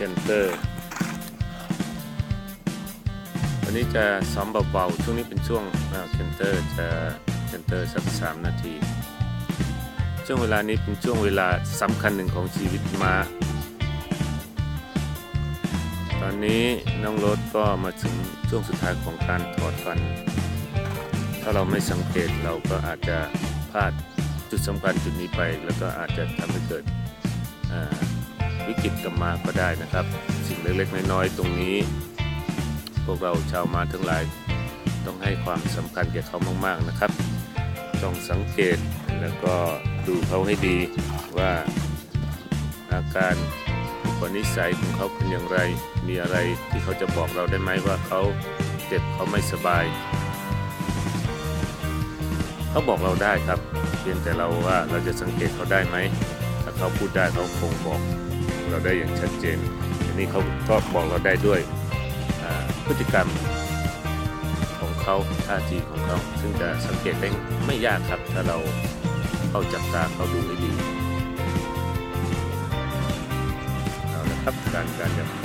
คนเตอร์วันนี้จะซ้อมเบาๆช่วงนี้เป็นช่วงเคนเตอร์จะเคนเตอร์สักสามนาที ช่วงเวลานี้เป็นช่วงเวลาสำคัญหนึ่งของชีวิตม้า ตอนนี้น้องรถก็มาถึงช่วงสุดท้ายของการถอดฟัน ถ้าเราไม่สังเกตเราก็อาจจะพลาดจุดสำคัญจุดนี้ไป แล้วก็อาจจะทำให้เกิดอ่า กฤตกับมาก็ได้นะครับ สิ่งเล็กๆน้อยๆตรงนี้ พวกเราชาวมาทั้งหลาย ต้องให้ความสำคัญแก่เขามากๆนะครับ ต้องสังเกตแล้วก็ดูเขาให้ดีว่าอาการอุปนิสัยของเขาเป็นอย่างไร มีอะไรที่เขาจะบอกเราได้ไหมว่าเขาเจ็บเขาไม่สบายเขาบอกเราได้ครับ เพียงแต่เราว่าเราจะสังเกตเขาได้ไหม ถ้าเขาพูดได้เขาคงบอก เราได้อย่างชัดเจน อันนี้เขาก็บอกเราได้ด้วยพฤติกรรมของเขาท่าทีของเขา ซึ่งจะสังเกตได้ไม่ยากครับ ถ้าเราเข้าจับตาเขาดูให้ดีเอาละครับการการจับไป